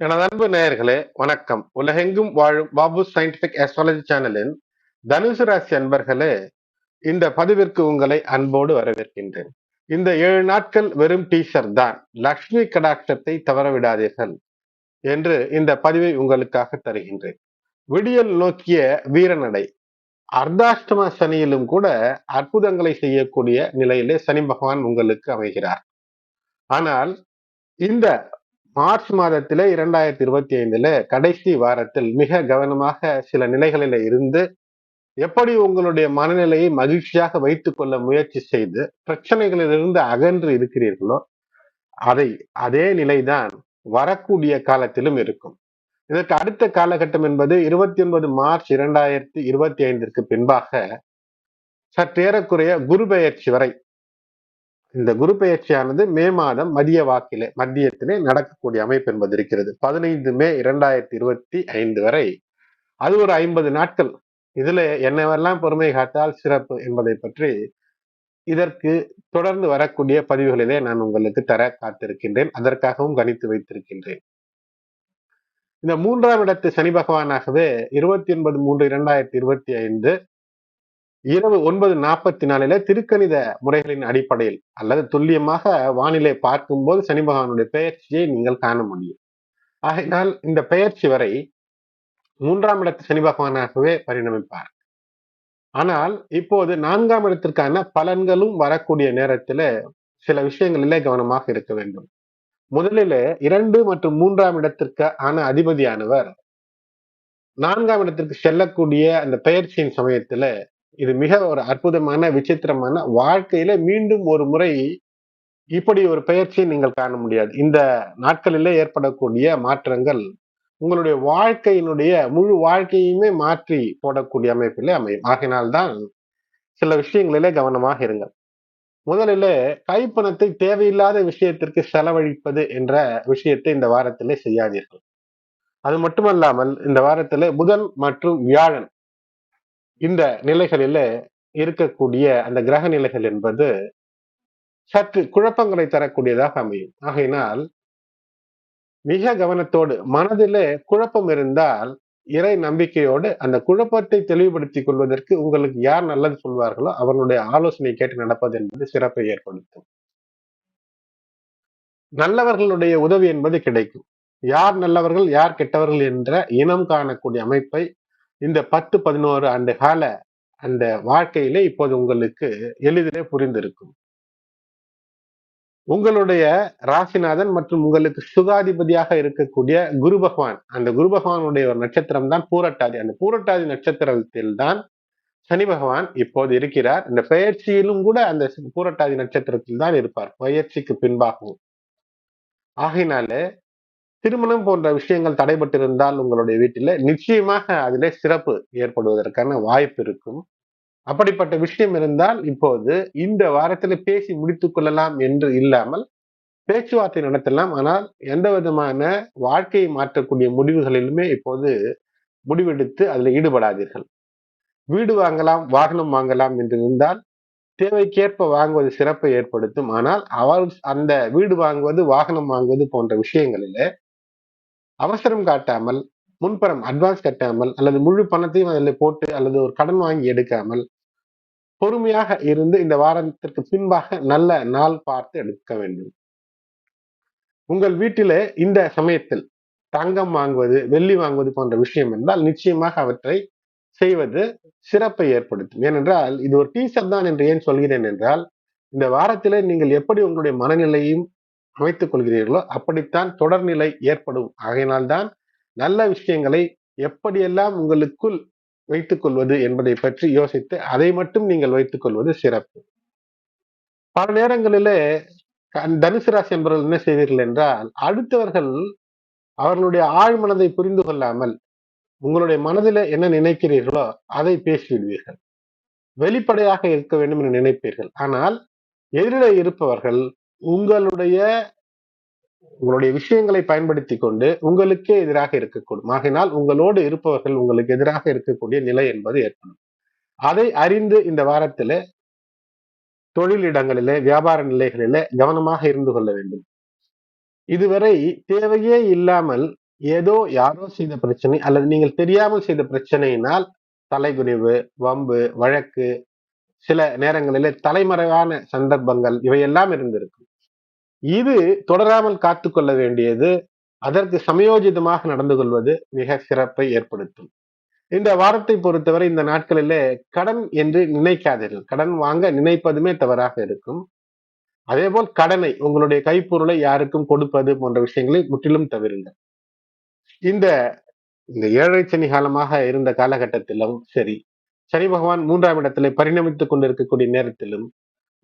எனது அன்பு நேயர்களே வணக்கம். உலகெங்கும் வாழும் பாபு சயின்டிபிக் அஸ்ட்ராலஜி சேனலின் தனுசு ராசி அன்பர்களே இந்த பதிவிற்கு உங்களை அன்போடு வரவேற்கின்றேன். இந்த ஏழு நாட்கள் வெறும் டீசர் தான். லக்ஷ்மி கடாட்சத்தை தவற விடாதீர்கள் என்று இந்த பதிவை உங்களுக்காக தருகின்றேன். விடியல் நோக்கிய வீரநடை. அர்த்தாஷ்டம சனியிலும் கூட அற்புதங்களை செய்யக்கூடிய நிலையிலே சனி பகவான் உங்களுக்கு அமைகிறார். ஆனால் இந்த மார்ச் மாதத்திலே இரண்டாயிரத்தி இருபத்தி ஐந்துல கடைசி வாரத்தில் மிக கவனமாக சில நிலைகளில இருந்து எப்படி உங்களுடைய மனநிலையை மகிழ்ச்சியாக வைத்துக் கொள்ள முயற்சி செய்து பிரச்சனைகளிலிருந்து அகன்று இருக்கிறீர்களோ அதை அதே நிலைதான் வரக்கூடிய காலத்திலும் இருக்கும். இதற்கு அடுத்த காலகட்டம் என்பது இருபத்தி ஒன்பது மார்ச் இரண்டாயிரத்தி இருபத்தி ஐந்திற்கு பின்பாக சற்றேறக்குறைய குரு பெயர்ச்சி வரை இந்த குரு பெயர்ச்சியானது மே மாதம் மதிய வாக்கிலே மத்தியத்திலே நடக்கக்கூடிய அமைப்பு என்பது இருக்கிறது. பதினைந்து மே இரண்டாயிரத்தி இருபத்தி ஐந்து வரை. அது ஒரு ஐம்பது நாட்கள். இதுல என்னவெல்லாம் பொறுமை காத்தால் சிறப்பு என்பதை பற்றி இதற்கு தொடர்ந்து வரக்கூடிய பதிவுகளிலே நான் உங்களுக்கு தர காத்திருக்கின்றேன். அதற்காகவும் கணித்து வைத்திருக்கின்றேன். இந்த மூன்றாம் இடத்து சனி பகவானாகவே இருபத்தி ஒன்பது மூன்று இரண்டாயிரத்தி இருபத்தி ஐந்து இரவு ஒன்பது நாற்பத்தி நாலுல திருக்கணித முறைகளின் அடிப்படையில் அல்லது துல்லியமாக வானிலை பார்க்கும்போது சனி பகவானுடைய பெயர்ச்சியை நீங்கள் காண முடியும். ஆகையினால் இந்த பெயர்ச்சி வரை மூன்றாம் இடத்து சனி பகவானாகவே பரிணமிப்பார். ஆனால் இப்போது நான்காம் இடத்திற்கான பலன்களும் வரக்கூடிய நேரத்துல சில விஷயங்களிலே கவனமாக இருக்க வேண்டும். முதலில் இரண்டு மற்றும் மூன்றாம் இடத்திற்கு ஆன அதிபதியானவர் நான்காம் இடத்திற்கு செல்லக்கூடிய அந்த பெயர்ச்சியின் சமயத்துல இது மிக ஒரு அற்புதமான விசித்திரமான வாழ்க்கையில மீண்டும் ஒரு முறை இப்படி ஒரு பயிற்சியை நீங்கள் காண முடியாது. இந்த நாட்களிலே ஏற்படக்கூடிய மாற்றங்கள் உங்களுடைய வாழ்க்கையினுடைய முழு வாழ்க்கையுமே மாற்றி போடக்கூடிய அமைப்பிலே அமையும். ஆகினால்தான் சில விஷயங்களிலே கவனமாக இருங்கள். முதலில் கைப்பணத்தை தேவையில்லாத விஷயத்திற்கு செலவழிப்பது என்ற விஷயத்தை இந்த வாரத்திலே செய்யாதீர்கள். அது மட்டுமல்லாமல் இந்த வாரத்திலே புதன் மற்றும் வியாழன் இந்த நிலைகளில இருக்கக்கூடிய அந்த கிரக நிலைகள் என்பது சற்று குழப்பங்களை தரக்கூடியதாக அமையும். ஆகையினால் மிக கவனத்தோடு மனதிலே குழப்பம் இருந்தால் இறை நம்பிக்கையோடு அந்த குழப்பத்தை தெளிவுபடுத்திக் கொள்வதற்கு உங்களுக்கு யார் நல்லது சொல்வார்களோ அவர்களுடைய ஆலோசனை கேட்டு நடப்பது என்பது சிறப்பை ஏற்படுத்தும். நல்லவர்களுடைய உதவி என்பது கிடைக்கும். யார் நல்லவர்கள் யார் கெட்டவர்கள் என்ற இனம் காணக்கூடிய அமைப்பை இந்த பத்து பதினோரு ஆண்டு கால அந்த வாழ்க்கையிலே இப்போது உங்களுக்கு எளிதிலே புரிந்திருக்கும். உங்களுடைய ராசிநாதன் மற்றும் உங்களுக்கு சுகாதிபதியாக இருக்கக்கூடிய குரு பகவான் அந்த குரு பகவானுடைய ஒரு நட்சத்திரம் தான் பூரட்டாதி. அந்த பூரட்டாதி நட்சத்திரத்தில் தான் சனி பகவான் இப்போது இருக்கிறார். இந்த பெயர்ச்சியிலும் கூட அந்த பூரட்டாதி நட்சத்திரத்தில் தான் இருப்பார். பயிற்சிக்கு பின்பாகவும். ஆகையினாலே திருமணம் போன்ற விஷயங்கள் தடைபட்டிருந்தால் உங்களுடைய வீட்டில நிச்சயமாக அதிலே சிறப்பு ஏற்படுவதற்கான வாய்ப்பு இருக்கும். அப்படிப்பட்ட விஷயம் இருந்தால் இப்போது இந்த வாரத்தில் பேசி முடித்துக் கொள்ளலாம் என்று இல்லாமல் பேச்சுவார்த்தை நடத்தலாம். ஆனால் எந்த விதமான வாழ்க்கையை மாற்றக்கூடிய முடிவுகளிலுமே இப்போது முடிவெடுத்து அதில் ஈடுபடாதீர்கள். வீடு வாங்கலாம் வாகனம் வாங்கலாம் என்று இருந்தால் தேவைக்கேற்ப வாங்குவது சிறப்பை ஏற்படுத்தும். ஆனால் அவர் அந்த வீடு வாங்குவது வாகனம் வாங்குவது போன்ற விஷயங்களில அவசரம் காட்டாமல் முன்பணம் அட்வான்ஸ் கட்டாமல் அல்லது முழு பணத்தையும் அதில் போட்டு அல்லது ஒரு கடன் வாங்கி எடுக்காமல் பொறுமையாக இருந்து இந்த வாரத்திற்கு பின்பாக நல்ல நாள் பார்த்து எடுக்க வேண்டும். உங்கள் வீட்டிலே இந்த சமயத்தில் தங்கம் வாங்குவது வெள்ளி வாங்குவது போன்ற விஷயம் என்றால் நிச்சயமாக அவற்றை செய்வது சிறப்பை ஏற்படுத்தும். ஏனென்றால் இது ஒரு டீசர் தான் என்று ஏன் சொல்கிறேன் என்றால் இந்த வாரத்திலே நீங்கள் எப்படி உங்களுடைய மனநிலையும் அமைத்துக் கொள்கிறீர்களோ அப்படித்தான் தொடர்நிலை ஏற்படும். ஆகையினால்தான் நல்ல விஷயங்களை எப்படியெல்லாம் உங்களுக்குள் வைத்துக் கொள்வது என்பதை பற்றி யோசித்து அதை மட்டும் நீங்கள் வைத்துக் கொள்வது சிறப்பு. பல நேரங்களிலே தனுசு ராசி என்பவர்கள் என்ன செய்வீர்கள் என்றால் அடுத்தவர்கள் அவர்களுடைய ஆழ்மனதை புரிந்து கொள்ளாமல் உங்களுடைய மனதில என்ன நினைக்கிறீர்களோ அதை பேசிவிடுவீர்கள். வெளிப்படையாக இருக்க வேண்டும் என்று நினைப்பீர்கள். ஆனால் எதிரில் இருப்பவர்கள் உங்களுடைய உங்களுடைய விஷயங்களை பயன்படுத்தி கொண்டு உங்களுக்கே எதிராக இருக்கக்கூடும். ஆகினால் உங்களோடு இருப்பவர்கள் உங்களுக்கு எதிராக இருக்கக்கூடிய நிலை என்பது ஏற்படும். அதை அறிந்து இந்த வாரத்தில தொழிலிடங்களிலே வியாபார நிலைகளிலே கவனமாக இருந்து கொள்ள வேண்டும். இதுவரை தேவையே இல்லாமல் ஏதோ யாரோ செய்த பிரச்சனை அல்லது நீங்கள் தெரியாமல் செய்த பிரச்சனையினால் தலைகுனிவு வம்பு வழக்கு சில நேரங்களிலே தலைமறைவான சந்தர்ப்பங்கள் இவையெல்லாம் இருந்திருக்கும். இது தொடராமல் காத்துக்கொள்ள வேண்டியது அதற்கு சமயோஜிதமாக நடந்து கொள்வது மிக சிறப்பை ஏற்படுத்தும். இந்த வாரத்தை பொறுத்தவரை இந்த நாட்களிலே கடன் என்று நினைக்காதீர்கள். கடன் வாங்க நினைப்பதுமே தவறாக இருக்கும். அதே போல் கடனை உங்களுடைய கைப்பொருளை யாருக்கும் கொடுப்பது போன்ற விஷயங்களை முற்றிலும் தவிருங்கள் இந்த இந்த ஏழரை சனி காலமாக இருந்த காலகட்டத்திலும் சரி சனி பகவான் மூன்றாம் இடத்திலே பரிணமித்துக் கொண்டிருக்கக்கூடிய நேரத்திலும்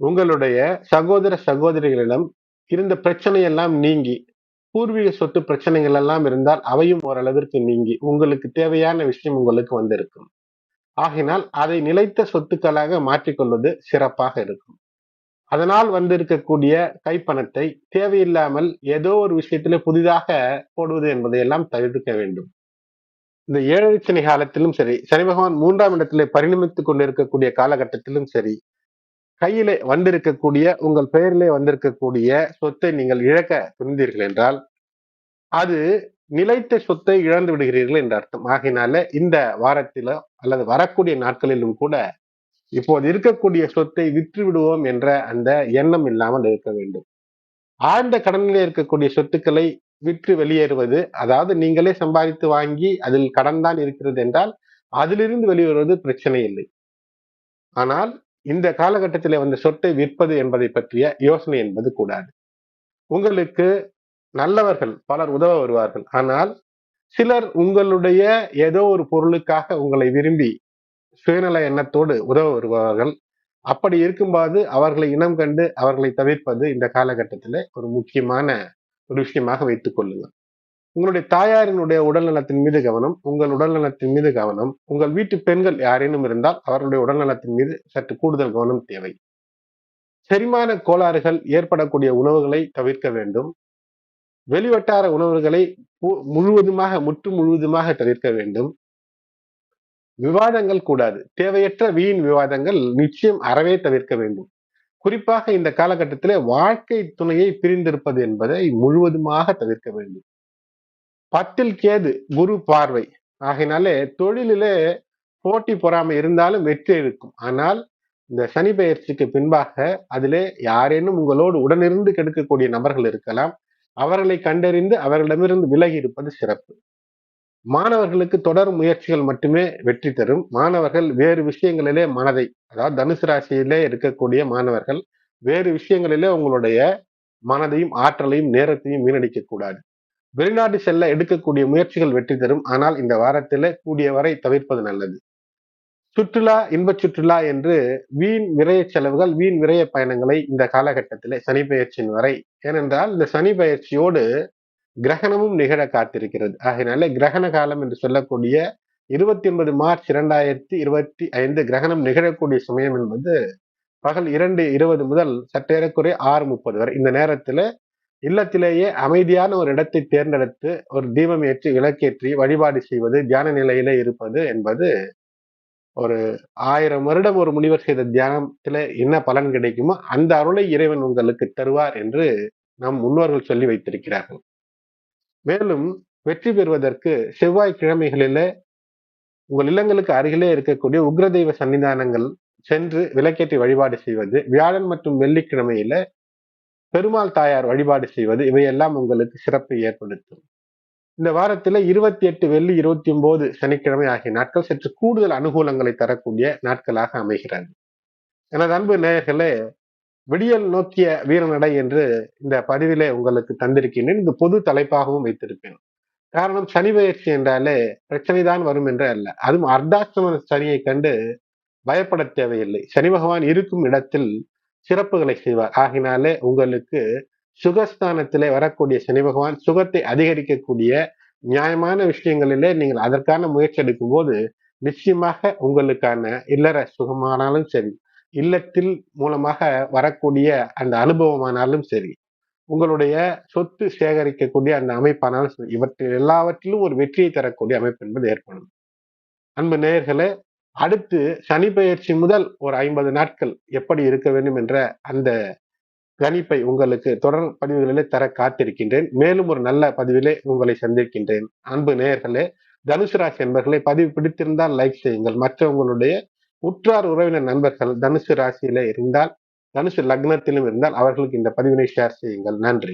உங்களுடைய சகோதர சகோதரிகளிடம் இருந்த பிரச்சனை எல்லாம் நீங்கி பூர்வீக சொத்து பிரச்சனைகள் எல்லாம் இருந்தால் அவையும் ஓரளவிற்கு நீங்கி உங்களுக்கு தேவையான விஷயம் உங்களுக்கு வந்திருக்கும். ஆகினால் அதை நிலைத்த சொத்துக்களாக மாற்றிக்கொள்வது சிறப்பாக இருக்கும். அதனால் வந்திருக்கக்கூடிய கைப்பணத்தை தேவையில்லாமல் ஏதோ ஒரு விஷயத்திலே புதிதாக போடுவது என்பதையெல்லாம் தவிர்க்க வேண்டும். இந்த ஏழரை சனி காலத்திலும் சரி சனி பகவான் மூன்றாம் இடத்திலே பரிணமித்துக் கொண்டிருக்கக்கூடிய காலகட்டத்திலும் சரி கையிலே வந்திருக்கக்கூடிய உங்கள் பெயரிலே வந்திருக்கக்கூடிய சொத்தை நீங்கள் இழக்க துணிந்தீர்கள் என்றால் அது நிலைத்த சொத்தை இழந்து விடுகிறீர்கள் என்ற அர்த்தம். ஆகினால இந்த வாரத்திலோ அல்லது வரக்கூடிய நாட்களிலும் கூட இப்போது இருக்கக்கூடிய சொத்தை விற்று விடுவோம் என்ற அந்த எண்ணம் இல்லாமல் இருக்க வேண்டும். ஆழ்ந்த கடனிலே இருக்கக்கூடிய சொத்துக்களை விற்று வெளியேறுவது அதாவது நீங்களே சம்பாதித்து வாங்கி அதில் கடன் தான் இருக்கிறது என்றால் அதிலிருந்து வெளியேறுவது பிரச்சனை இல்லை. ஆனால் இந்த காலகட்டத்தில் வந்த சொத்தை விற்பது என்பதை பற்றிய யோசனை என்பது கூடாது. உங்களுக்கு நல்லவர்கள் பலர் உதவ வருவார்கள். ஆனால் சிலர் உங்களுடைய ஏதோ ஒரு பொருளுக்காக உங்களை விரும்பி சுயநல எண்ணத்தோடு உதவ வருவார்கள். அப்படி இருக்கும்போது அவர்களை இனம் கண்டு அவர்களை தவிர்ப்பது இந்த காலகட்டத்தில் ஒரு முக்கியமான ஒரு விஷயமாக வைத்துக் கொள்ளுங்கள். உங்களுடைய தாயாரினுடைய உடல் நலத்தின் மீது கவனம் உங்கள் உடல் நலத்தின் மீது கவனம் உங்கள் வீட்டு பெண்கள் யாரேனும் இருந்தால் அவர்களுடைய உடல் நலத்தின் மீது சற்று கூடுதல் கவனம் தேவை. செரிமான கோளாறுகள் ஏற்படக்கூடிய உணவுகளை தவிர்க்க வேண்டும். வெளிவட்டார உணவுகளை முழுவதுமாக முற்று முழுவதுமாக தவிர்க்க வேண்டும். விவாதங்கள் கூடாது. தேவையற்ற வீண் விவாதங்கள் நிச்சயம் அறவே தவிர்க்க வேண்டும். குறிப்பாக இந்த காலகட்டத்திலே வாழ்க்கை துணையை பிரிந்திருப்பது என்பதை முழுவதுமாக தவிர்க்க வேண்டும். பத்தில் கேது குரு பார்வை. ஆகினாலே தொழிலிலே போட்டி பொறாமை இருந்தாலும் வெற்றி இருக்கும் ஆனால் இந்த சனி பெயர்ச்சிக்கு பின்பாக அதிலே யாரேனும் உங்களோடு உடனிருந்து கெடுக்கக்கூடிய நபர்கள் இருக்கலாம். அவர்களை கண்டறிந்து அவர்களிடமிருந்து விலகி இருப்பது சிறப்பு. மாணவர்களுக்கு தொடர் முயற்சிகள் மட்டுமே வெற்றி தரும். மாணவர்கள் வேறு விஷயங்களிலே மனதை அதாவது தனுசு ராசியிலே இருக்கக்கூடிய மாணவர்கள் வேறு விஷயங்களிலே உங்களுடைய மனதையும் ஆற்றலையும் நேரத்தையும் வீணடிக்க கூடாது வெளிநாடு செல்ல எடுக்கக்கூடிய முயற்சிகள் வெற்றி தரும். ஆனால் இந்த வாரத்தில் கூடிய வரை தவிர்ப்பது நல்லது. சுற்றுலா இன்ப சுற்றுலா என்று வீண் விரைய செலவுகள் வீண் விரைய பயணங்களை இந்த காலகட்டத்தில் சனி பயிற்சியின் வரை. ஏனென்றால் இந்த சனி பயிற்சியோடு கிரகணமும் நிகழ காத்திருக்கிறது. ஆகையினால கிரகண காலம் என்று சொல்லக்கூடிய இருபத்தி ஒன்பது மார்ச் இரண்டாயிரத்தி இருபத்தி ஐந்து கிரகணம் நிகழக்கூடிய சமயம் என்பது பகல் இரண்டு இருபது முதல் சற்றேறக்குறைய ஆறு முப்பது வரை. இந்த நேரத்தில் இல்லத்திலேயே அமைதியான ஒரு இடத்தை தேர்ந்தெடுத்து ஒரு தீபம் ஏற்றி விளக்கேற்றி வழிபாடு செய்வது தியான நிலையில இருப்பது என்பது ஒரு ஆயிரம் வருடம் ஒரு முனிவர் செய்த தியானத்துல என்ன பலன் கிடைக்குமோ அந்த அருளை இறைவன் உங்களுக்கு தருவார் என்று நம் முன்னோர்கள் சொல்லி வைத்திருக்கிறார்கள். மேலும் வெற்றி பெறுவதற்கு செவ்வாய் கிழமைகளில உங்கள் இல்லங்களுக்கு அருகிலே இருக்கக்கூடிய உக்ரதெய்வ சன்னிதானங்கள் சென்று விளக்கேற்றி வழிபாடு செய்வது வியாழன் மற்றும் வெள்ளிக்கிழமையில பெருமாள் தாயார் வழிபாடு செய்வது இவையெல்லாம் உங்களுக்கு சிறப்பை ஏற்படுத்தும். இந்த வாரத்தில் இருபத்தி எட்டு வெள்ளி இருபத்தி ஒன்பது சனிக்கிழமை ஆகிய நாட்கள் சற்று கூடுதல் அனுகூலங்களை தரக்கூடிய நாட்களாக அமைகிறது. எனது அன்பு நேயர்களே விடியல் நோக்கிய வீரநடை என்று இந்த பதிவிலே உங்களுக்கு தந்திருக்கின்றேன். இந்த பொது தலைப்பாகவும் வைத்திருப்பேன். காரணம் சனி பயிற்சி என்றாலே பிரச்சனை தான் வரும் என்று அல்ல. அதுவும் அர்த்தாஷ்டம சனியை கண்டு பயப்பட தேவையில்லை. சனி பகவான் இருக்கும் இடத்தில் சிறப்புகளை செய்வார். ஆகினாலே உங்களுக்கு சுகஸ்தானத்திலே வரக்கூடிய சனி பகவான் சுகத்தை அதிகரிக்கக்கூடிய நியாயமான விஷயங்களிலே நீங்கள் அதற்கான முயற்சி எடுக்கும் போது நிச்சயமாக உங்களுக்கான இல்லற சுகமானாலும் சரி இல்லத்தில் மூலமாக வரக்கூடிய அந்த அனுபவமானாலும் சரி உங்களுடைய சொத்து சேகரிக்கக்கூடிய அந்த அமைப்பானாலும் சரி இவற்றில் எல்லாவற்றிலும் ஒரு வெற்றியை தரக்கூடிய அமைப்பு என்பது ஏற்படும். அன்பு நேயர்களே அடுத்து சனி பயிற்சி முதல் ஒரு ஐம்பது நாட்கள் எப்படி இருக்க வேண்டும் என்ற அந்த கணிப்பை உங்களுக்கு தொடர் பதிவுகளிலே தர காத்திருக்கின்றேன். மேலும் ஒரு நல்ல பதிவிலே உங்களை சந்திக்கின்றேன். அன்பு நேயர்களே தனுசு ராசி என்பர்களை பதிவு பிடித்திருந்தால் லைக் செய்யுங்கள். மற்றவங்களுடைய உற்றார் உறவினர் நண்பர்கள் தனுசு ராசியில இருந்தால் தனுசு லக்னத்திலும் இருந்தால் அவர்களுக்கு இந்த பதிவினை ஷேர் செய்யுங்கள். நன்றி.